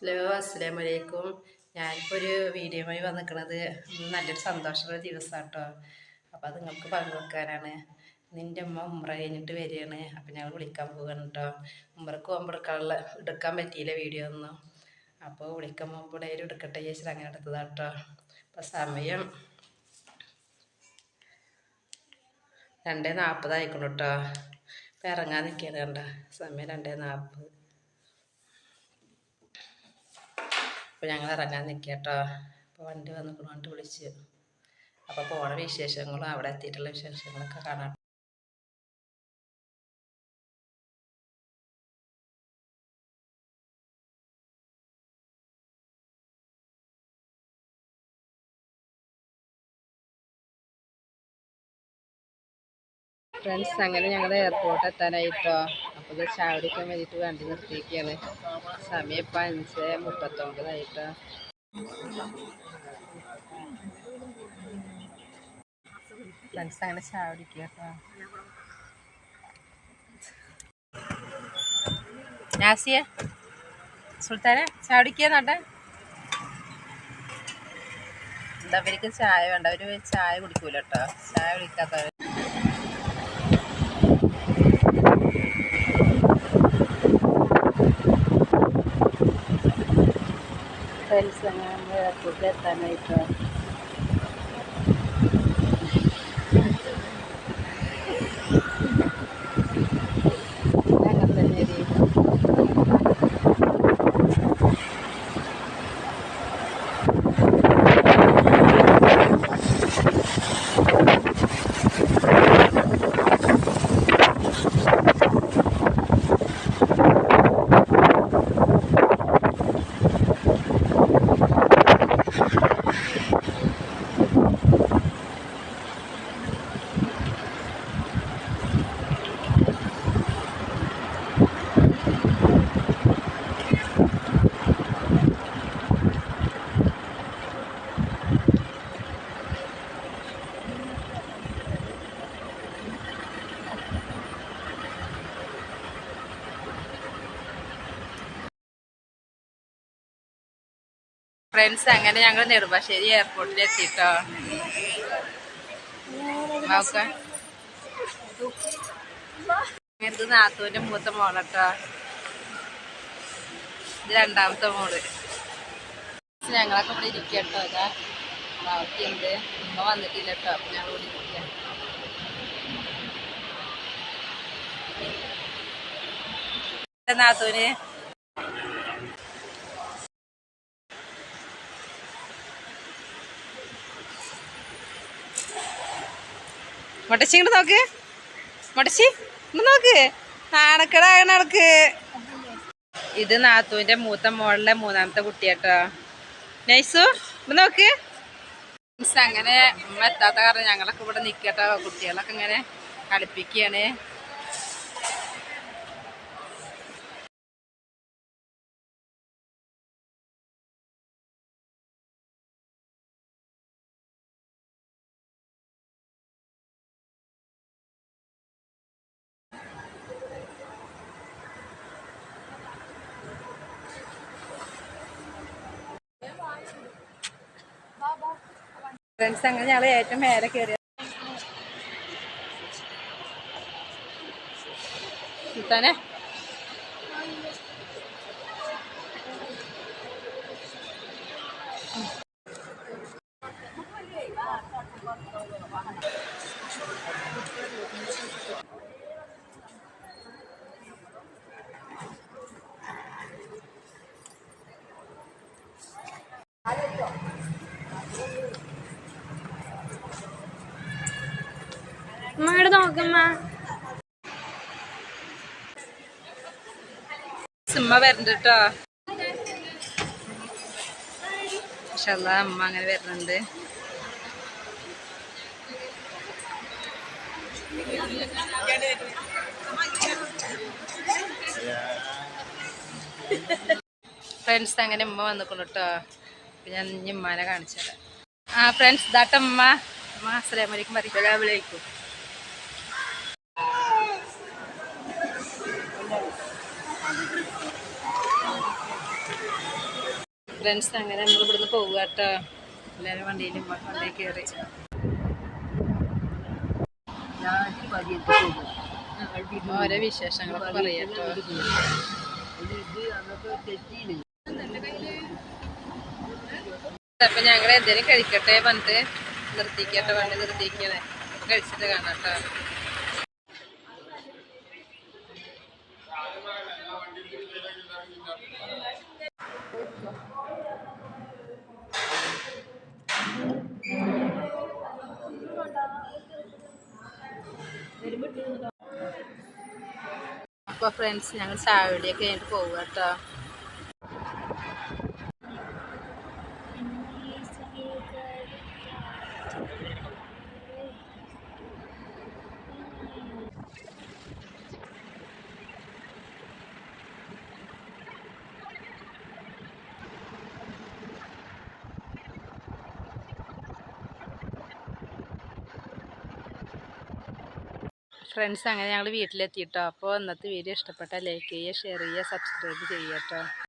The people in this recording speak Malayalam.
ഹലോ അസ്സലാമു വലൈക്കും ഞാനിപ്പോൾ ഒരു വീഡിയോയുമായി വന്നിരിക്കുന്നത് നല്ലൊരു സന്തോഷമുള്ള ദിവസമാണ് കേട്ടോ അപ്പോൾ അത് നിങ്ങൾക്ക് പങ്കുവെക്കാനാണ് നിന്റെ അമ്മ ഉമ്ര കഴിഞ്ഞിട്ട് വരികയാണ്. അപ്പം ഞങ്ങൾ വിളിക്കാൻ പോവുകയാണ് കേട്ടോ ഉമ്രക്ക് പോകുമ്പോൾ എടുക്കാനുള്ള എടുക്കാൻ പറ്റിയില്ല വീഡിയോ ഒന്നും. അപ്പോൾ വിളിക്കാൻ പോകുമ്പോൾ ഡയറി എടുക്കട്ടെ ചേച്ചി അങ്ങനെ എടുത്തതാണ് കേട്ടോ അപ്പം സമയം രണ്ടേ നാൽപ്പതായിക്കണം കേട്ടോ ഇപ്പം ഇറങ്ങാൻ നിൽക്കുകയാണ് കണ്ട. സമയം രണ്ടേ നാൽപ്പത്. അപ്പോൾ ഞങ്ങൾ ഇറങ്ങാൻ നിൽക്കുക കേട്ടോ അപ്പോൾ വണ്ടി വന്നിട്ട് വിളിച്ച്. അപ്പോൾ പോണ വിശേഷങ്ങളും അവിടെ എത്തിയിട്ടുള്ള വിശേഷങ്ങളൊക്കെ കാണാം. ഫ്രണ്ട്സ് അങ്ങനെ ഞങ്ങൾ എയർപോർട്ട് എത്താനായിട്ടോ. അപ്പോൾ ഇത് ചാവടിക്കാൻ വേണ്ടിയിട്ട് വണ്ടി നിർത്തിയിരിക്കുകയാണ് സമയം ഇപ്പം അഞ്ച് മുപ്പത്തൊമ്പതായിട്ടോ. ഫ്രണ്ട്സ് അങ്ങനെ ചാവടിക്കുക കേട്ടോ. നാസിയ സുൽത്താനെ നട്ടെ നോട്ടെ? എന്താ അവർക്ക് ചായ വേണ്ട? അവർ ചായ കുടിക്കൂല കേട്ടോ. ചായ കുടിക്കാത്തവർ ഫ്രണ്ട്സ് അങ്ങനെ നമ്മൾ എയർപോർട്ടിൽ എത്താനായിട്ടോ അങ്ങനെ ഫ്രണ്ട്സ് അങ്ങനെ ഞങ്ങൾ നെടുമ്പാശ്ശേരി എയർപോർട്ടിൽ എത്തിട്ടോ. ഇത് നാത്തൂന്റെ മൂത്ത മോളട്ടോ. ഇത് രണ്ടാമത്തെ മോൾ. ഞങ്ങളൊക്കെ ഇവിടെ ഇരിക്കട്ടോ. അതാ ബാക്കിയുണ്ട്. ഉമ്മ വന്നിട്ടില്ല കേട്ടോ അപ്പൊ ഞങ്ങൾ ഇവിടെ ഇരിക്കാം. നാത്തൂന് മുട്ടച്ചി ഇങ്ങോട്ട് നോക്ക്. മുട്ടച്ചി ഇങ്ങോട്ട് നോക്ക്. നാണക്കടാകണ നടക്ക് ഇത് നാത്തുവിന്റെ മൂത്ത മോളിലെ മൂന്നാമത്തെ കുട്ടിയാട്ടോ. നൈസു ഇങ്ങോട്ട് നോക്ക്. അങ്ങനെ ഉമ്മ എത്താത്ത കാരണം ഞങ്ങളൊക്കെ ഇവിടെ നിൽക്കട്ടോ കുട്ടികളൊക്കെ ഇങ്ങനെ കളിപ്പിക്കുകയാണ് ഫ്രണ്ട്സ് അങ്ങനെ ഞങ്ങൾ ഏറ്റവും മേലെ സുൽത്താനെ. അമ്മയോട് നോക്കമ്മ സിമ്മ വരുന്നുണ്ട് കേട്ടോ പക്ഷെ അമ്മ അങ്ങനെ വരുന്നുണ്ട്. ഫ്രണ്ട്സ് അങ്ങനെ ഉമ്മ വന്നിക്കുന്നു കേട്ടോ അപ്പൊ ഞാൻ ഇനി ഉമ്മാനെ കാണിച്ചു തരാം ആ ഫ്രണ്ട്സ് ദാട്ടമ്മ അമ്മ അസ്സലാമലൈക്കും പറയും ഫ്രണ്ട്സ് അങ്ങനെ നമ്മൾ ഇവിടുന്ന് പോവുക കേട്ടോ എല്ലാവരും വണ്ടിയിലും വണ്ടിയിൽ കയറി. ഓരോ വിശേഷങ്ങളൊക്കെ പറയാട്ടോ. അപ്പൊ ഞങ്ങൾ എന്തേലും കഴിക്കട്ടെ പറഞ്ഞിട്ട് നിർത്തിക്കട്ടെ വണ്ടി നിർത്തിക്കണേ. കഴിച്ചിട്ട് കാണാം അപ്പോൾ ഫ്രണ്ട്സ് ഞങ്ങൾ ചായടിയൊക്കെ കഴിഞ്ഞിട്ട് പോവുക കേട്ടോ. ഫ്രണ്ട്സ് അങ്ങനെ ഞങ്ങൾ വീട്ടിലെത്തിയിട്ടോ അപ്പോൾ ഇന്നത്തെ വീഡിയോ ഇഷ്ടപ്പെട്ടാൽ ലൈക്ക് ചെയ്യുക ഷെയർ ചെയ്യുക സബ്സ്ക്രൈബ് ചെയ്യുക കേട്ടോ